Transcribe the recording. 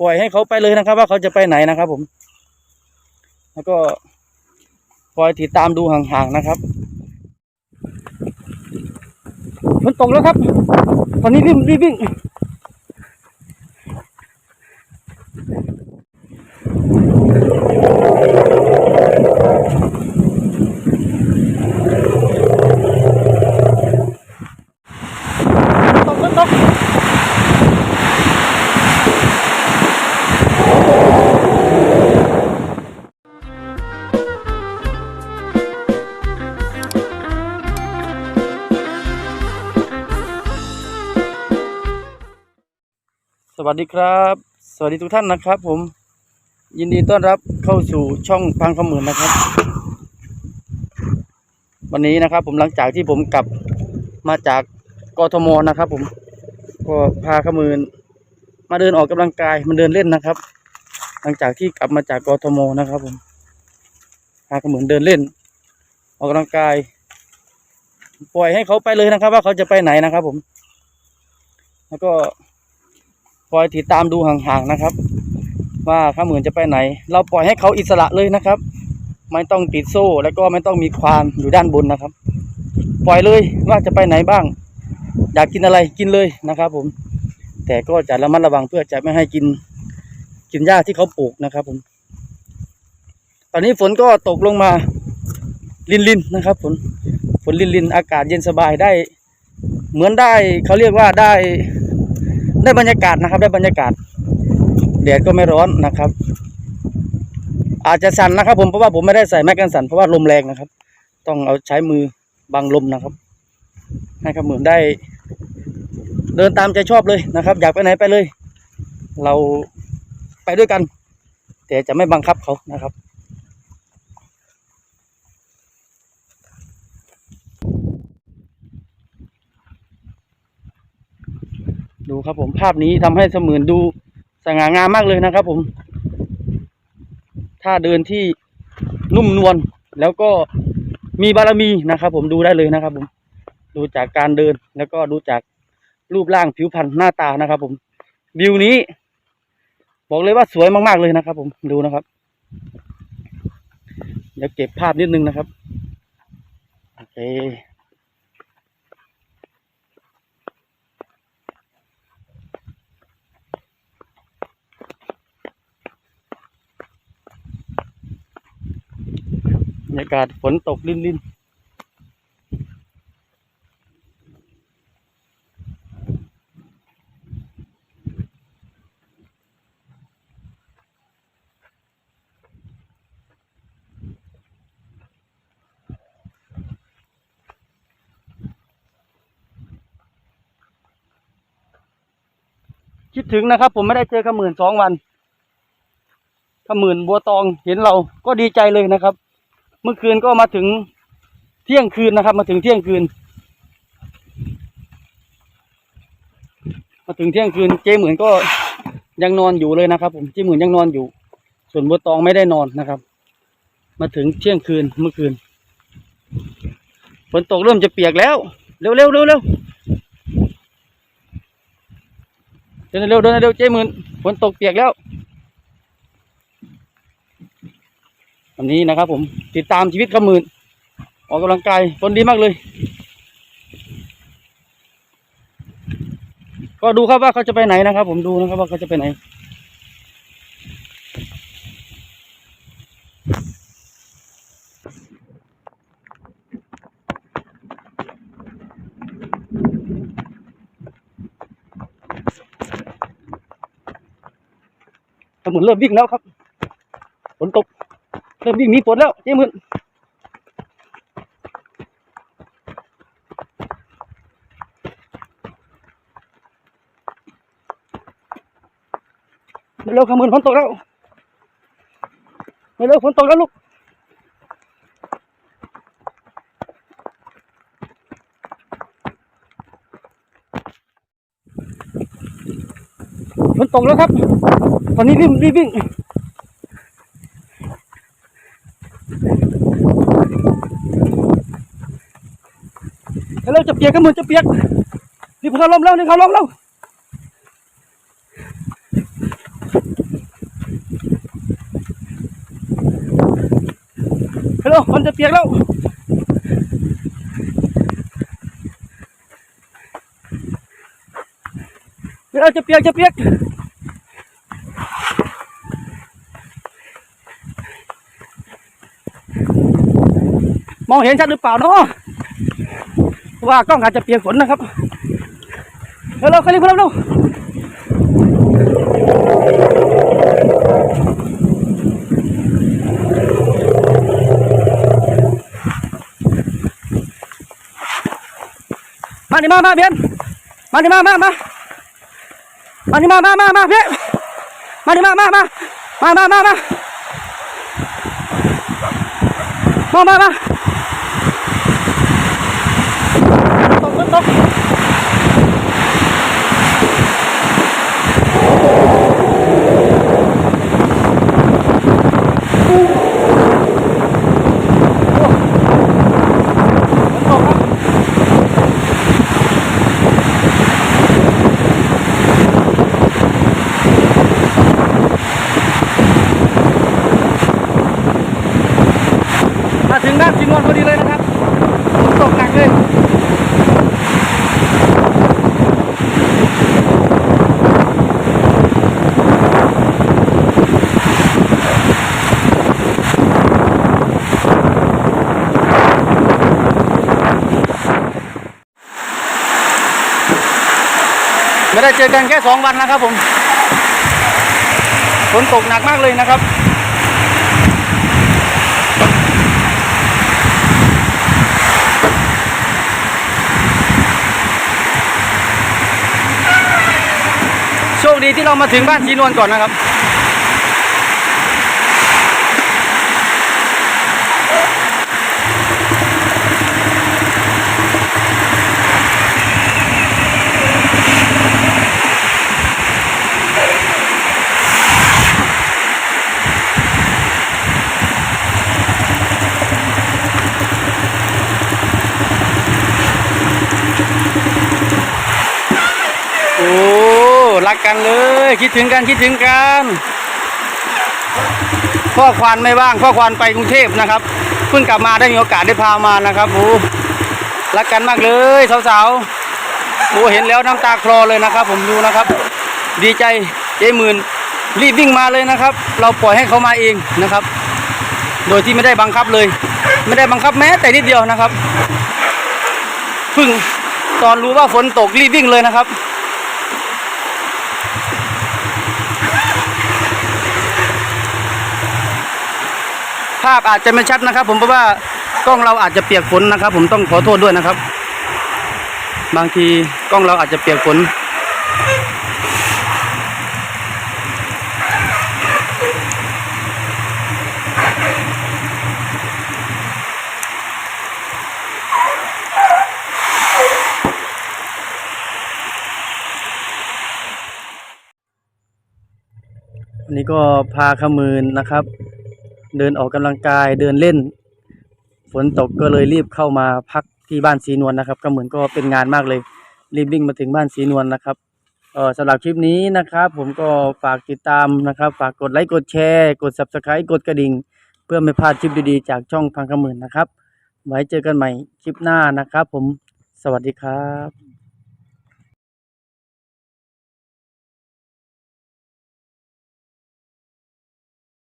ปล่อยให้เขาไปเลยนะครับ ว่าเขาจะไปไหนนะครับ ผม แล้วก็คอยติดตามดูห่างๆนะครับฝนตกแล้วครับ ตอนนี้รีบรีบวิ่ง วัสดีครับ สวัสดีทุกท่านนะครับ ผม ยินดีต้อนรับเข้าสู่ช่องพังขมื่นนะครับ วันนี้นะครับ ผมหลังจากที่ผมกลับมาจากกทมนะครับ ผมก็พาขมื่นมาเดินออกกำลังกายมาเดินเล่นนะครับ หลังจากที่กลับมาจากกทมนะครับ ผม พาขมื่นเดินเล่น ออกกำลังกาย ปล่อยให้เขาไปเลยนะครับ ว่าเขาจะไปไหนนะครับ ผม แล้วก็ อยติดตามดูห่างๆนะครับ ว่าข้าหมื่นจะไปไหน เราปล่อยให้เขาอิสระเลยนะครับ ไม่ต้องติดโซ่แล้วก็ไม่ต้องมีควานอยู่ด้านบนนะครับ ปล่อยเลยว่าจะไปไหนบ้าง อยากกินอะไรกินเลยนะครับ ผม แต่ก็จะระมัดระวังเพื่อจะไม่ให้กิน กินหญ้าที่เขาปลูกนะครับ ผม ตอนนี้ฝนก็ตกลงมา ลินลินนะครับ ฝนฝนลินลินอากาศเย็นสบายได้ เหมือนได้เขาเรียกว่าได้ ได้บรรยากาศนะครับ ได้บรรยากาศแดดก็ไม่ร้อนนะครับ อาจจะสั่นนะครับผมเพราะว่าผมไม่ได้ใส่แมกกันสั่นเพราะว่าลมแรงนะครับ ต้องเอาใช้มือบังลมนะครับให้ครับเหมือนได้ เดินตามใจชอบเลยนะครับ อยากไปไหนไปเลย เราไปด้วยกัน แต่จะไม่บังคับเขานะครับ ดูครับผมภาพนี้ทำให้เสมือนดูสง่างามมากเลยนะครับ ผม ถ้าเดินที่นุ่มนวลแล้วก็มีบารมีนะครับ ผมดูได้เลยนะครับ ผม ดูจากการเดินแล้วก็ดูจากรูปร่างผิวพรรณหน้าตานะครับ ผมวิวนี้ บอกเลยว่าสวยมากๆเลยนะครับ ผมดูนะครับ เดี๋ยวเก็บภาพนิดนึงนะครับโอเค ยากาศฝนตกลิ่นๆคิดถึงนะครับ ผมไม่ได้เจอขมื่นสองวันขมื่นบัวตองเห็นเราก็ดีใจเลยนะครับ มื่อคืนก็มาถึงเที่ยงคืนนะครับ มาถึงเที่ยงคืน มาถึงเที่ยงคืนเจ๊เหมือนก็ยังนอนอยู่เลยนะครับ ผมเจ๊เหมือนยังนอนอยู่ ส่วนบัวตองไม่ได้นอนนะครับ มาถึงเที่ยงคืนเมื่อคืนฝนตกเริ่มจะเปียกแล้วเร็วเร็วเร็วเร็วเดินเร็วเดินเร็วเจ๊เหมือนฝนตกเปียกแล้ว วันนี้นะครับ ผมติดตามชีวิตขมื่นออกกำลังกายฝนดีมากเลย ก็ดูครับว่าเขาจะไปไหนนะครับ ผมดูนะครับว่าเขาจะไปไหนขมื่นเริ่มวิ่งแล้วครับฝนตก เริ่มวิ่งหนีฝนแล้วเจ๊หมื่นเร็วขมืนฝนตกแล้วเร็วฝนตกแล้วลูกฝนตกแล้วครับ ตอนนี้รีบรีบวิ่ง แล้วจะเปียกกันหมดจะเปียกนี่พวกเขาล้มแล้วนี่เขาล้มแล้วฮัลโหลมันจะเปียกแล้วเราจะเปียกจะเปียก มองเห็นชัดหรือเปล่าเนาะว่ากล้องอาจจะเปียกฝนนะครับเร็วๆไปเร็วๆเร็วมาดิมามาเบียนมาดิมามามามาดิมามามามาเบียนมาดิมามามามามามามามามามาต กตกมาถึงด้านสีนวลพอดีเลยนะครับฝนตกหนักเลย ได้เจอกันแค่สองวันนะครับผมฝนตกหนักมากเลยนะครับโชคดีที่เรามาถึงบ้านสีนวลก่อนนะครับ โอ้ รักกันเลย คิดถึงกันคิดถึงกันพ่อควานไม่ว่างพ่อควานไปกรุงเทพนะครับเพิ่งกลับมาได้มีโอกาสได้พามานะครับโอ้รักกันมากเลยสาวๆโอ้เห็นแล้วน้ำตาคลอเลยนะครับ ผมดูนะครับ ดีใจเจ๊หมื่นรีบวิ่งมาเลยนะครับ เราปล่อยให้เขามาเองนะครับ โดยที่ไม่ได้บังคับเลย ไม่ได้บังคับแม้แต่นิดเดียวนะครับเพิ่งตอนรู้ว่าฝนตกรีบวิ่งเลยนะครับาพอาจจะไม่ชัดนะครับ ผมเพราะว่ากล้องเราอาจจะเปียกฝนนะครับ ผมต้องขอโทษด้วยนะครับ บางทีกล้องเราอาจจะเปียกฝนวันนี้ก็พาขมืนนะครับ เดินออกกำลังกายเดินเล่น ฝนตกก็เลยรีบเข้ามาพักที่บ้านสีนวลนะครับ ก็เหมือนก็เป็นงานมากเลย รีบวิ่งมาถึงบ้านสีนวลนะครับเออสำหรับคลิปนี้นะครับ ผมก็ฝากติดตามนะครับ ฝากกดไลค์กดแชร์ กด subscribe กดกระดิ่ง เพื่อไม่พลาดคลิปดีๆ จากช่องพังขมื่นนะครับ ไว้เจอกันใหม่คลิปหน้านะครับ ผมสวัสดีครับ